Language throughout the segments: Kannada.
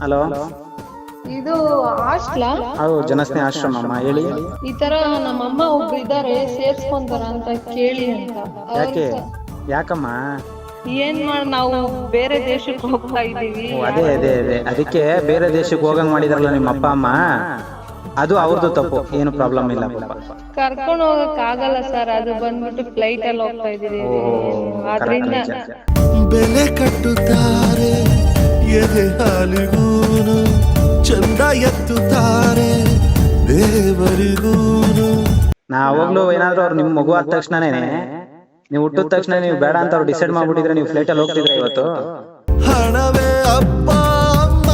ಹಲೋ? ಇದು ಹಾಸ್ಟ್ಲಾ ಹೌದು ಜನಸ್ನೇಹ ಆಶ್ರಮ ಅಮ್ಮ ಹೇಳಿ. ಈ ತರ ನಮ್ಮಮ್ಮ ಒಬ್ರು ಇದಾರೆ ಸೇರ್ಸ್ಕೊಂತಾರ ಅಂತ ಕೇಳಿ ಅಂತ. ಅವ್ರು ಯಾಕೆ? ಸ- ಯಾಕಮ್ಮ? ಏನ್ ಮಾಡ್ ನಾವು ಬೇರೆ ದೇಶಕ್ಕೆ ಹೋಗ್ತಾ ಇದೀವಿ ಓ, ಅದೇ ಅದೇ ಅದೇ. ಅದಕ್ಕೆ ಬೇರೆ ದೇಶಕ್ಕೆ ಹೋಗಂಗ್ ಮಾಡಿದ್ರಲ್ಲ ನಿಮ್ಮ ಅಪ್ಪ ಅಮ್ಮ? ಅದು ಅವ್ರದ್ದು ತಪ್ಪು ಏನು ಪ್ರಾಬ್ಲಮ್ ಇಲ್ಲ ಕರ್ಕೊಂಡು ಕರ್ಕೊಂಡ್ ಹೋಗಕ್ ಆಗಲ್ಲ ಸರ್ ಅದು ಬಂದ್ಬಿಟ್ಟು ಫ್ಲೈಟ್ ಅಲ್ಲಿ ಹೋಗ್ತಾ ಇದೀವಿ ಆದ್ರಿಂದ ಬೆಲೆ ಕಟ್ಟುತ್ತಾರೆ ಎದೆ ಹಾಲಿಗೂನು ಚಂದ ಎತ್ತುತ್ತಾರೆ ದೇವರಿಗೂನು. ನಾ ಅವಾಗ್ಲೂ ಏನಾದ್ರು ಅವ್ರು ನಿಮ್ ಮಗು ಆದ ತಕ್ಷಣನೇ ನೀವು ಹುಟ್ಟಿದ ತಕ್ಷಣ ನೀವು ಬೇಡ ಅಂತ ಅವ್ರು ಡಿಸೈಡ್ ಮಾಡ್ಬಿಟ್ಟಿದ್ರೆ ನೀವು ಫ್ಲೈಟ್ ಅಲ್ಲಿ ಹೋಗ್ತಿದ್ರೆ ಇವತ್ತು. ಹಣವೇ ಅಪ್ಪ ಅಮ್ಮ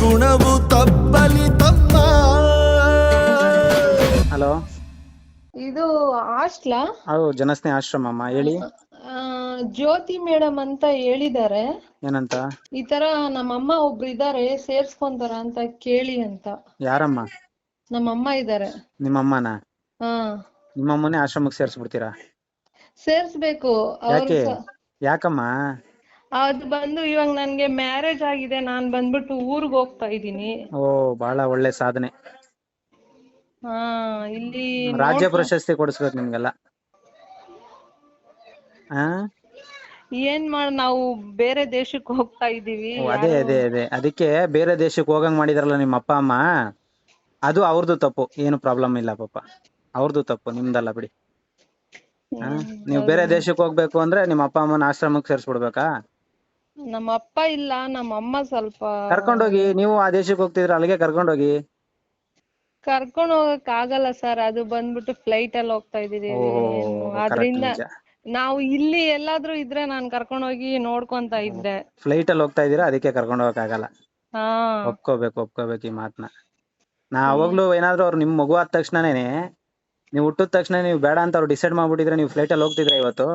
ಗುಣವು ತಪ್ಪಲಿ ತಮ್ಮ. ಹಲೋ? ಇದು ಹಾಸ್ಟ್ಲಾ? ಹೌದು ಜನಸ್ನೇಹ ಆಶ್ರಮ ಅಮ್ಮ ಹೇಳಿ. ಜ್ಯೋತಿ ಮೇಡಮ್ ಅಂತ ಹೇಳಿದಾರೆ ಏನಂತ? ಈ ತರ ನಮ್ಮಮ್ಮ ಒಬ್ರು ಇದಾರೆ ಸೇರ್ಸ್ಕೊಂತಾರ ಅಂತ ಕೇಳಿ ಅಂತ. ಯಾರಮ್ಮ? ನಮ್ಮಮ್ಮ ಇದಾರೆ ನಿಮ್ಮಮ್ಮನ? ಹಾ. ನಿಮ್ಮಮ್ಮನೇ ಆಶ್ರಮಕ್ಕೆ ಸೇರ್ಸ್ಬಿಡ್ತೀರಾ? ಸೇರ್ಸ್ಬೇಕು. ಅವ್ರು ಯಾಕೆ? ಸ- ಯಾಕಮ್ಮ? ಅದು ಬಂದು ಇವಾಗ ನನ್ಗೆ ಮ್ಯಾರೇಜ್ ಆಗಿದೆ ನಾನ್ ಬಂದ್ಬಿಟ್ಟು ಊರ್ಗ್ ಹೋಗ್ತಾ ಇದೀನಿ ಓ ಬಹಳ ಒಳ್ಳೆ ಸಾಧನೆ. ಹಾ ಇಲ್ಲಿ ರಾಜ್ಯ ನೋಡ್ಕೊ- ಪ್ರಶಸ್ತಿ ಕೊಡಿಸ್ಬೇಕು ನಿಮ್ಗೆಲ್ಲ. ಆ? ಏನ್ ಮಾಡ್ ನಾವು ಬೇರೆ ದೇಶಕ್ಕೆ ಹೋಗ್ತಾ ಇದೀವಿ ಓ, ಅದೇ ಅದೇ ಅದೇ. ಅದಕ್ಕೆ ಬೇರೆ ದೇಶಕ್ಕೆ ಹೋಗಂಗ್ ಮಾಡಿದ್ರಲ್ಲ ನಿಮ್ಮ ಅಪ್ಪ ಅಮ್ಮ ಅದು ಅವ್ರದ್ದು ತಪ್ಪು. ಏನು ಪ್ರಾಬ್ಲಮ್ ಇಲ್ಲ ಪಾಪ. ಅವ್ರದ್ದು ತಪ್ಪು ನಿಮ್ದಲ್ಲ ಬಿಡಿ. ನೀವ್ ನೀವು ಬೇರೆ ದೇಶಕ್ಕೆ ಹೋಗ್ಬೇಕು ಅಂದ್ರೆ ನಿಮ್ಮ ಅಪ್ಪ ಅಮ್ಮನ ಆಶ್ರಮಕ್ಕೆ ಸೇರ್ಸ್ಬಿಡ್ಬೇಕಾ? ನಮ್ಮ ಅಪ್ಪ ಇಲ್ಲ ನಮ್ಮ ಅಮ್ಮ ಸ್ವಲ್ಪ ಕರ್ಕೊಂಡೋಗಿ ನೀವು ಆ ದೇಶಕ್ಕೆ ಹೋಗ್ತಿದ್ರ ಅಲ್ಲಿಗೆ ಕರ್ಕೊಂಡೋಗಿ? ಕರ್ಕೊಂಡ್ ಹೋಗಕ್ ಆಗಲ್ಲ ಸರ್. ಅದು ಬಂದ್ಬಿಟ್ಟು ಫ್ಲೈಟ್ ಅಲ್ಲಿ ಹೋಗ್ತಾ ಇದೀವಿ ಓ ಕರೆಕ್ಟ್ ಅದ್ರಿಂದ ನಿಜ. ನಾವು ಇಲ್ಲಿ ಎಲ್ಲಾದ್ರೂ ಇದ್ರೆ ನಾನ್ ಕರ್ಕೊಂಡ್ ಹೋಗಿ ನೋಡ್ಕೊಂತ ಇದ್ದೆ. ಫ್ಲೈಟ್ ಅಲ್ಲಿ ಹೋಗ್ತಾ ಇದೀರಾ ಅದಕ್ಕೆ ಕರ್ಕೊಂಡು ಹೋಗಕ್ ಆಗಲ್ಲ. ಹಾ. ಒಪ್ಕೋಬೇಕು ಒಪ್ಕೋಬೇಕು ಈ ಮಾತನ್ನ ನಾ ಅವಾಗ್ಲೂ ಏನಾದ್ರು ಅವ್ರು ನಿಮ್ ಮಗು ಆದ ತಕ್ಷಣನೇ ನೀವು ಹುಟ್ಟಿದ ತಕ್ಷಣ ನೀವು ಬೇಡ ಅಂತ ಅವ್ರು ಡಿಸೈಡ್ ಮಾಡ್ಬಿಟ್ಟಿದ್ರೆ ನೀವು ಫ್ಲೈಟ್ ಅಲ್ಲಿ ಹೋಗ್ತಿದ್ರ ಇವತ್ತು?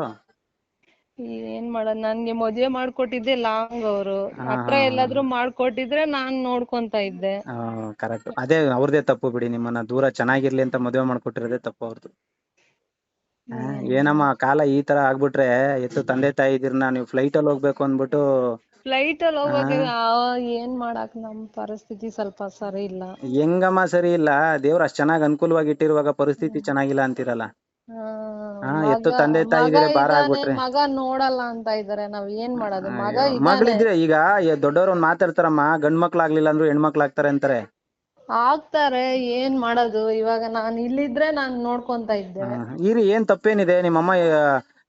ಏನ್ ಮಾಡೋದ್? ನನ್ಗೆ ಮದ್ವೆ ಮಾಡ್ಕೊಟ್ಟಿದ್ದೆ ಲಾಂಗ್ ಅವರು. ಹತ್ರ ಎಲ್ಲಾದ್ರೂ ಮಾಡ್ಕೊಟ್ಟಿದ್ರೆ ನಾನ್ ನೋಡ್ಕೊಂತ ಇದ್ದೆ. ಕರೆಕ್ಟ್ ಅದೇ ಅವ್ರದೇ ತಪ್ಪು ಬಿಡಿ. ನಿಮ್ಮನ್ನ ದೂರ ಚೆನ್ನಾಗಿರ್ಲಿ ಅಂತ ಮದುವೆ ಮಾಡ್ಕೊಟ್ಟಿರೋದೇ ತಪ್ಪು ಅವ್ರದ್ದು ಏನಮ್ಮ ಕಾಲ ಈ ತರ ಆಗ್ಬಿಟ್ರೆ ಎತ್ತು ತಂದೆ ತಾಯಿ ಇದೀರ್ನ ನೀವು ಫ್ಲೈಟ್ ಅಲ್ಲಿ ಹೋಗ್ಬೇಕು ಅಂದ್ಬಿಟ್ಟು ಫ್ಲೈಟ್ ಅಲ್ಲಿ ಆ, ಏನ್ ಮಾಡಕ್ ನಮ್ ಪರಿಸ್ಥಿತಿ ಸ್ವಲ್ಪ ಸರಿ ಇಲ್ಲ. ಹೆಂಗಮ್ಮ ಸರಿ ಇಲ್ಲ ದೇವ್ರ ಅಷ್ಟ್ ಚೆನ್ನಾಗ್ ಅನುಕೂಲವಾಗಿ ಇಟ್ಟಿರುವಾಗ ಪರಿಸ್ಥಿತಿ ಚೆನ್ನಾಗಿಲ್ಲ ಅಂತೀರಲ್ಲ? ಹಾ, ಮಗ- ಎತ್ತು ತಂದೆ ತಾಯಿ ಮಗ ಇದ್ರೆ ಭಾರ ಆಗ್ಬಿಟ್ರೆ. ಮಗ ನೋಡಲ್ಲ ಅಂತ ಇದಾರೆ ನಾವ್ ಏನ್ ಮಾಡೋದು? ಮಗ ಮಗಳಿದ್ರೆ ಈಗ ದೊಡ್ಡವ್ರ ಒಂದ್ ಮಾತಾಡ್ತಾರಮ್ಮ ಗಂಡ್ ಮಕ್ಳು ಆಗ್ಲಿಲ್ಲ ಅಂದ್ರು ಹೆಣ್ಮಕ್ಳು ಆಗ್ತಾರೆ ಅಂತಾರೆ. ಆಗ್ತಾರೆ ಏನ್ ಮಾಡೋದು? ಇವಾಗ ನಾನ್ ಇಲ್ಲಿದ್ರೆ ನಾನ್ ನೋಡ್ಕೊಂತ ಇದ್ದೆ. ಇರಿ ಏನ್ ತಪ್ಪೇನಿದೆ? ನಿಮ್ಮ ಅಮ್ಮ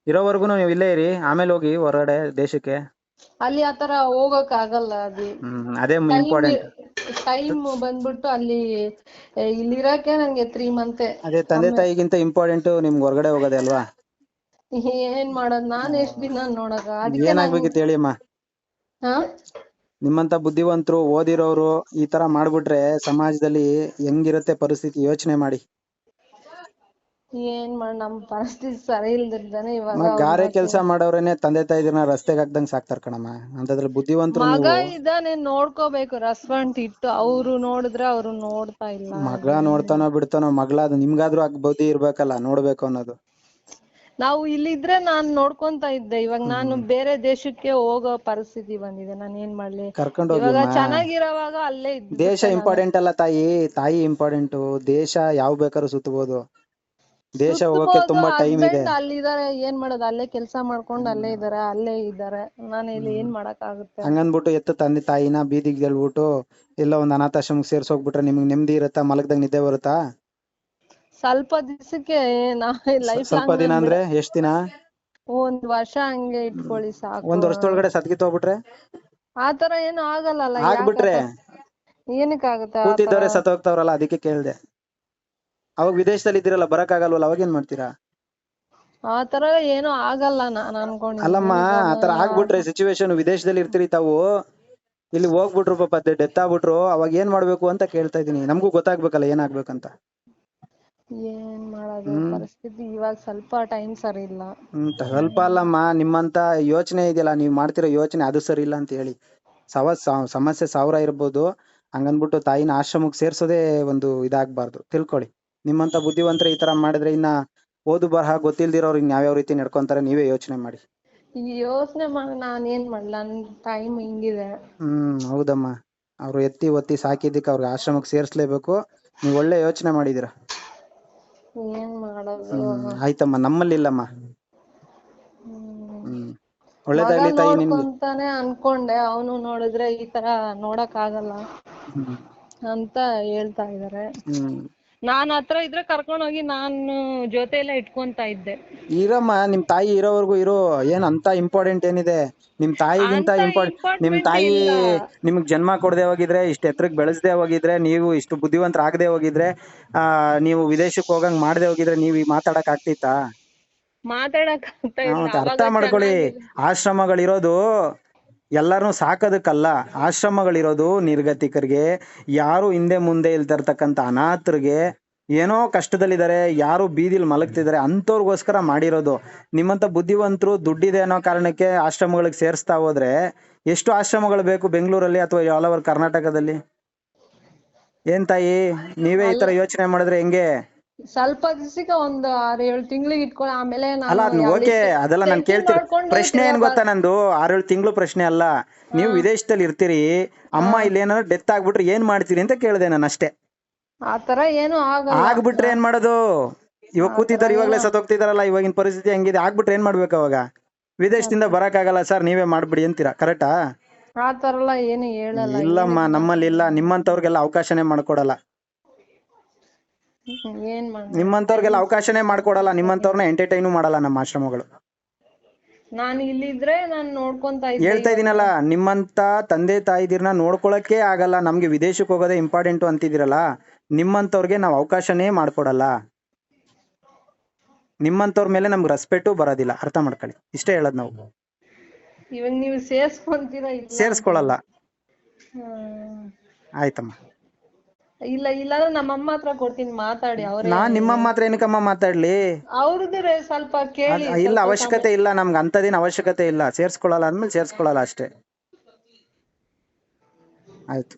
ಇರೋವರ್ಗುನು ನೀವು ಇಲ್ಲೇ ಇರಿ. ಆಮೇಲೆ ಹೋಗಿ ಹೊರಗಡೆ ದೇಶಕ್ಕೆ. ಅಲ್ಲಿ ಆತರ ಹೋಗಕ್ ಆಗಲ್ಲ ಅದು. ಹ್ಮ್ ಅದೇ ಇಂಪಾರ್ಟೆಂಟ್ ಟೈಮ್ ಬಂದ್ಬಿಟ್ಟು ಅಲ್ಲಿ ಏ, ಇಲ್ಲಿರಕ್ಕೆ ನಂಗೆ ತ್ರೀ ಮಂತ್ ಅದೇ ತಂದೆ ತಾಯಿಗಿಂತ ಇಂಪಾರ್ಟೆಂಟ್ ನಿಮ್ಗೆ ಹೊರಗಡೆ ಹೋಗೋದೇ ಅಲ್ವಾ? ಏನ್ ಮಾಡೋದ್? ನಾನ್ ಎಷ್ಟ್ ದಿನ ನೋಡಕ ಅದಕ್ಕೆ ಏನಾಗ್ಬೇಕಿತ್ತು ಹೇಳಿ ಅಮ್ಮ ಹಾ? ನಿಮ್ಮಂತ ಬುದ್ಧಿವಂತರು ಓದಿರೋರು ಈ ತರ ಮಾಡ್ಬಿಟ್ರೆ ಸಮಾಜದಲ್ಲಿ ಹೆಂಗಿರುತ್ತೆ ಪರಿಸ್ಥಿತಿ? ಯೋಚನೆ ಮಾಡಿ. ಏನ್ ಮಾಡ್ ನಮ್ ಪರಿಸ್ಥಿತಿ ಸರಿ ಇಲ್ದಿರ್ದಾನೆ ಇವಾಗ ಗಾರೆ ಕೆಲಸ ಮಾಡೋರೇನೆ ತಂದೆ ತಾಯಿದಿರ್ನ ರಸ್ತೆಗೆ ಹಾಕ್ದಂಗ್ ಸಾಕ್ತಾರ ಕಣಮ್ಮ. ಅಂತದ್ರಲ್ಲಿ ಬುದ್ಧಿವಂತರು ಮಗ ನೀವು ಇದ್ದಾನೆ ನೋಡ್ಕೋಬೇಕು ರೆಸ್ಪಾಂಡ್ ಇಟ್ಟು ಅವ್ರು ನೋಡಿದ್ರೆ ಅವ್ರು ನೋಡ್ತಾ ಇಲ್ಲ. ಮಗ ನೋಡ್ತಾನೋ ಬಿಡ್ತಾನೋ ಮಗಳ ಅದು ನಿಮ್ಗಾದ್ರೂ ಆಗ್ ಬುದ್ಧಿ ಇರ್ಬೇಕಲ್ಲ ನೋಡ್ಬೇಕು ಅನ್ನೋದು. ನಾವು ಇಲ್ಲಿದ್ರೆ ನಾನ್ ನೋಡ್ಕೊಂತ ಇದ್ದೆ. ಇವಾಗ ನಾನು ಬೇರೆ ದೇಶಕ್ಕೆ ಹೋಗೋ ಪರಿಸ್ಥಿತಿ ಬಂದಿದೆ. ನಾನ್ ಏನ್ ಮಾಡ್ಲಿ? ಕರ್ಕೊಂಡು ಇವಾಗ ಹೋಗಿ ಚೆನ್ನಾಗಿರೋವಾಗ ಅಲ್ಲೇ ಇದ್ದೆ ದೇಶ ಇಂಪಾರ್ಟೆಂಟ್ ಅಲ್ಲ ತಾಯಿ. ತಾಯಿ ಇಂಪಾರ್ಟೆಂಟ್ ದೇಶ ಯಾವ ಬೇಕಾದ್ರೂ ಸುತ್ತಬಹುದು ದೇಶ ಹೋಗಕ್ಕೆ ತುಂಬಾ ಟೈಮ್ ಇದೆ. ಅಲ್ಲಿದಾರೆ ಅಲ್ಲಿದ್ದಾರೆ ಏನ್ ಮಾಡೋದು? ಅಲ್ಲೇ ಕೆಲಸ ಮಾಡ್ಕೊಂಡು ಅಲ್ಲೇ ಇದಾರೆ ಅಲ್ಲೇ ಇದಾರೆ ನಾನು ಇಲ್ಲಿ ಏನ್ ಮಾಡಕ್ ಆಗುತ್ತೆ ಹಂಗಂದ್ಬಿಟ್ಟು ಎತ್ತು ತಂದೆ ತಾಯಿನ ಬೀದಿಗೆ ಹೇಳ್ಬಿಟ್ಟು ಎಲ್ಲ ಒಂದ್ ಅನಾಥಾಶ್ರಮಕ್ಕೆ ಸೇರ್ಸೋಗ್ಬಿಟ್ರೆ ನಿಮ್ಗೆ ನೆಮ್ಮದಿ ಇರುತ್ತಾ? ಮಲಗ್ದಾಗ ನಿದ್ದೆ ಬರುತ್ತಾ? ಸ್ವಲ್ಪ ದಿವಸಕ್ಕೆ ಸ್ವಲ್ಪ ದಿನ ಅಂದ್ರೆ ಎಷ್ಟ್ ದಿನ? ಒಂದ್ ವರ್ಷ ಹಂಗೆ ಇಟ್ಕೊಳ್ಳಿ ಸಾಕು. ಒಂದ್ ವರ್ಷದೊಳಗಡೆ ಸತ್ಗಿತ್ ಹೋಗ್ಬಿಟ್ರೆ? ಆತರ ಏನು ಆಗಲ್ಲ ಆಗ್ಬಿಟ್ರೆ? ಏನಕ್ಕೆ ಆಗುತ್ತೆ ಕೂತಿದ್ದವ್ರೆ ಸತ್ ಹೋಗ್ತಾವ್ರಲ್ಲ ಅದಕ್ಕೆ ಕೇಳ್ದೆ. ಅವಾಗ ವಿದೇಶದಲ್ಲಿ ಇದ್ದೀರಲ್ಲ ಬರಕ್ ಆಗಲ್ವಲ್ಲ ಅವಾಗ ಏನ್ ಮಾಡ್ತೀರಾ? ಆ ತರ ಏನು ಆಗಲ್ಲ ನಾನು ಅನ್ಕೊಂಡಿದ್ದೀನಿ ಅಲ್ಲಮ್ಮ ಆತರ ಆಗ್ಬಿಟ್ರೆ ಸಿಚುವೇಶನ್ ವಿದೇಶದಲ್ಲಿ ಇರ್ತೀರಿ ತಾವು. ಇಲ್ಲಿ ಹೋಗ್ಬಿಟ್ರು ಪಾಪ ಡೆತ್ ಆಗ್ಬಿಟ್ರು ಅವಾಗ ಏನ್ ಮಾಡ್ಬೇಕು ಅಂತ ಕೇಳ್ತಾ ಇದೀನಿ ನಮಗೂ ಗೊತ್ತಾಗ್ಬೇಕಲ್ಲ ಏನಾಗ್ಬೇಕಂತ ಏನ್ ಮಾಡೋದು? ಪರಿಸ್ಥಿತಿ ಇವಾಗ ಸ್ವಲ್ಪ ಟೈಮ್ ಸರಿ ಇಲ್ಲ. ಹ್ಮ್ ಸ್ವಲ್ಪ ಅಲ್ಲಮ್ಮ ನಿಮ್ಮಂತ ಯೋಚನೆ ಇದೆಯಲ್ಲ ನೀವ್ ಮಾಡ್ತಿರೋ ಯೋಚನೆ ಅದು ಸರಿ ಇಲ್ಲ ಅಂತ ಹೇಳಿ ಸವ ಸ- ಸಮಸ್ಯೆ ಸಾವಿರ ಇರ್ಬೋದು. ಹಂಗನ್ಬಿಟ್ಟು ತಾಯಿನ ಆಶ್ರಮಕ್ಕೆ ಸೇರ್ಸೋದೇ ಒಂದು ಇದಾಗ್ಬಾರ್ದು. ತಿಳ್ಕೊಳ್ಳಿ. ನಿಮ್ಮಂತ ಬುದ್ಧಿವಂತರ ಈ ತರ ಮಾಡಿದ್ರೆ ಇನ್ನ ಓದು ಬರಹ ಗೊತ್ತಿಲ್ದಿರೋರು ಇನ್ ಯಾವ್ಯಾವ ರೀತಿ ನಡ್ಕೊಂತಾರೆ ನೀವೇ ಯೋಚನೆ ಮಾಡಿ. ಯೋಚನೆ ಮಾಡಿ ನಾನ್ ಏನ್ ಮಾಡ್ಲ? ನನ್ ಟೈಮ್ ಹಿಂಗಿದೆ. ಹ್ಮ್ ಹೌದಮ್ಮ. ಅವ್ರು ಎತ್ತಿ ಒತ್ತಿ ಸಾಕಿದ್ದಕ್ಕೆ ಅವ್ರಿಗೆ ಆಶ್ರಮಕ್ಕೆ ಸೇರಿಸ್ಲೇಬೇಕು. ನೀವು ಒಳ್ಳೆ ಯೋಚನೆ ಮಾಡಿದೀರ ಏನ್ ಮಾಡೋದು? ಹ್ಮ್ ಆಯ್ತಮ್ಮ ನಮ್ಮಲ್ಲಿ ಇಲ್ಲಮ್ಮ ಹ್ಮ್. ಹ್ಮ್ ಮಗ ಒಳ್ಳೇದಾಗ್ಲಿ ತಾಯಿ ನಿನ್ಗೆ. ನೋಡ್ಕೊಂತಾನೆ ಅನ್ಕೊಂಡೆ ಅವನು ನೋಡಿದ್ರೆ ಈ ತರ ನೋಡಕ್ ಆಗಲ್ಲ ಹ್ಮ್. ಅಂತ ಹೇಳ್ತಾ ಇದಾರೆ. ಹ್ಮ್. ನಾನ್ ಹತ್ರ ಇದ್ರೆ ಕರ್ಕೊಂಡ್ ಹೋಗಿ ನಾನು ಜೊತೆಯಲ್ಲೇ ಇಟ್ಕೊಂತ ಇದ್ದೆ. ಇರಮ್ಮ ನಿಮ್ ತಾಯಿ ಇರೋವರೆಗೂ ಇರೋ ಏನ್ ಅಂತ ಇಂಪಾರ್ಟೆಂಟ್ ಏನಿದೆ? ನಿಮ್ ತಾಯಿಗಿಂತ ಅಂತ ಇಂಪಾರ್ಟೆಂಟ್ ನಿಮ್ important ತಾಯಿ ಇಲ್ಲ. ನಿಮ್ಗ್ ಜನ್ಮ ಕೊಡದೆ ಹೋಗಿದ್ರೆ ಇಷ್ಟ ಎತ್ರಕ್ ಬೆಳೆಸದೆ ಹೋಗಿದ್ರೆ ನೀವು ಇಷ್ಟು ಬುದ್ಧಿವಂತರಾಗದೆ ಹೋಗಿದ್ರೆ ಆ ನೀವು ವಿದೇಶಕ್ಕೆ ಹೋಗಂಗ್ ಮಾಡದೆ ಹೋಗಿದ್ರೆ ನೀವ್ ಈ ಮಾತಾಡಕ್ ಆಗ್ತಿತ್ತಾ? ಮಾತಾಡಕ್ ಆಗ್ತಾ ಇಲ್ಲ ಮತ್ತೆ ಅರ್ಥ ಅವಾಗ ಮಾಡ್ಕೊಳ್ಳಿ. ಆಶ್ರಮಗಳಿರೋದು ಎಲ್ಲಾರನ್ನೂ ಸಾಕೋದಕ್ಕಲ್ಲ ಆಶ್ರಮಗಳಿರೋದು ನಿರ್ಗತಿಕರಿಗೆ ಯಾರು ಹಿಂದೆ ಮುಂದೆ ಇಲ್ತಿರ್ತಕ್ಕಂಥ ಅನಾಥರಿಗೆ ಏನೋ ಕಷ್ಟದಲ್ಲಿದ್ದಾರೆ ಯಾರು ಬೀದಿಲಿ ಮಲಗ್ತಿದ್ದಾರೆ ಅಂಥವ್ರಿಗೋಸ್ಕರ ಮಾಡಿರೋದು. ನಿಮ್ಮಂಥ ಬುದ್ಧಿವಂತರು ದುಡ್ಡಿದೆ ಅನ್ನೋ ಕಾರಣಕ್ಕೆ ಆಶ್ರಮಗಳಿಗೆ ಸೇರಿಸ್ತಾ ಹೋದ್ರೆ ಎಷ್ಟು ಆಶ್ರಮಗಳು ಬೇಕು ಬೆಂಗಳೂರಲ್ಲಿ ಅಥವಾ ಆಲ್ ಓವರ್ ಕರ್ನಾಟಕದಲ್ಲಿ? ಏನ್ ತಾಯಿ ನೀವೇ ಈ ತರ ಯೋಚನೆ ಮಾಡಿದ್ರೆ ಹೆಂಗೆ? ಸ್ವಲ್ಪ ದಿವಸಕ್ಕ ಒಂದು ಆರ್ ಏಳು ತಿಂಗಳಿಗೆ ಇಟ್ಕೊಳ್ಳಿ ಆಮೇಲೆ ಅಲ್ಲ ಓಕೆ ಅದೆಲ್ಲ ನಾನು ಕೇಳ್ತೀನಿ ಪ್ರಶ್ನೆ ಏನ್ ಗೊತ್ತಾ ನಂದು? ಆರೇಳು ತಿಂಗಳು ಪ್ರಶ್ನೆ ಅಲ್ಲ. ನೀವು ವಿದೇಶದಲ್ಲಿ ಇರ್ತೀರಿ ಅಮ್ಮ ಇಲ್ಲಿ ಏನಾದ್ರು ಡೆತ್ ಆಗ್ಬಿಟ್ರೆ ಏನ್ ಮಾಡ್ತೀರಿ ಅಂತ ಕೇಳ್ದೆ ನಾನು ಅಷ್ಟೇ. ಆತರ ಏನು ಆಗಲ್ಲ. ಆಗ್ಬಿಟ್ರೆ ಏನ್ ಮಾಡೋದು? ಇವಾಗ ಕೂತಿದ್ದಾರೆ ಸತ್ ಸತ್ತೋಗ್ತಿದಾರಲ್ಲ ಇವಾಗಿನ ಪರಿಸ್ಥಿತಿ ಹೆಂಗಿದೆ? ಆಗ್ಬಿಟ್ರೆ ಏನ್ ಮಾಡ್ಬೇಕು ಅವಾಗ? ವಿದೇಶದಿಂದ ಬರಕ್ ಆಗಲ್ಲ ಸರ್ ನೀವೇ ಮಾಡ್ಬಿಡಿ ಅಂತೀರಾ? ಕರೆಕ್ಟಾ ಆತರ ಎಲ್ಲ ಏನು ಹೇಳಲ್ಲ. ಇಲ್ಲಮ್ಮ ನಮ್ಮಲ್ಲಿ ಇಲ್ಲ. ನಿಮ್ಮಂತವ್ರಿಗೆಲ್ಲ ಅವಕಾಶನೇ ಮಾಡ್ಕೊಡಲ್ಲ. ಏನ್ ಮಾಡ? ನಿಮ್ಮಂತವ್ರಿಗೆಲ್ಲ ಅವಕಾಶನೇ ಮಾಡ್ಕೊಡಲ್ಲ ನಿಮ್ಮಂತವ್ರನ್ನ ಎಂಟರ್ಟೈನು ಮಾಡಲ್ಲ ನಮ್ಮ ಆಶ್ರಮಗಳು. ನಾನು ಇಲ್ಲಿದ್ರೆ ನಾನು ನೋಡ್ಕೊಂತ ಹೇಳ್ತಾ ಇದೀನಲ್ಲ ನಿಮ್ಮಂತ ತಂದೆ ತಾಯಿದಿರ್ನ ನೋಡ್ಕೊಳಕ್ಕೆ ಆಗಲ್ಲ ನಮ್ಗೆ ವಿದೇಶಕ್ಕೆ ಹೋಗೋದೇ ಇಂಪಾರ್ಟೆಂಟ್ ಅಂತಿದಿರಲ್ಲ ನಿಮ್ಮಂತವ್ರಿಗೆ ನಾವು ಅವಕಾಶನೇ ಮಾಡ್ಕೊಡಲ್ಲ. ನಿಮ್ಮಂತವ್ರ ಮೇಲೆ ನಮ್ಗೆ ರೆಸ್ಪೆಕ್ಟು ಬರೋದಿಲ್ಲ ಅರ್ಥ ಮಾಡ್ಕೊಳ್ಳಿ ಇಷ್ಟೇ ಹೇಳೋದು ನಾವು. ಇವಾಗ ನೀವು ಸೇರ್ಸ್ಕೊಂತೀರಾ ಇಲ್ಲ ಸೇರಿಸ್ಕೊಳಲ್ಲ. ಆಯ್ತಮ್ಮ. ಇಲ್ಲ ಇಲ್ಲಾಂದ್ರೆ ನಮ್ಮ ಅಮ್ಮ ಹತ್ರ ಕೊಡ್ತೀನಿ ಮಾತಾಡಿ ಅವ್ರೇ ನಾನ್ ನಿಮ್ಮಮ್ಮ ಹತ್ರ ಏನಕ್ಕಮ್ಮ ಮಾತಾಡ್ಲಿ? ಅವ್ರದ್ದು ಸ್ವಲ್ಪ ಕೇಳಿ ಅದ್- ಇಲ್ಲ ಅವಶ್ಯಕತೆ ಇಲ್ಲ ನಮ್ಗೆ ದಿನ ಅವಶ್ಯಕತೆ ಇಲ್ಲ. ಸೇರ್ಸ್ಕೊಳಲ್ಲ ಅಂದ್ಮೇಲೆ ಸೇರ್ಸ್ಕೊಳಲ್ಲ ಅಷ್ಟೇ. ಆಯ್ತು.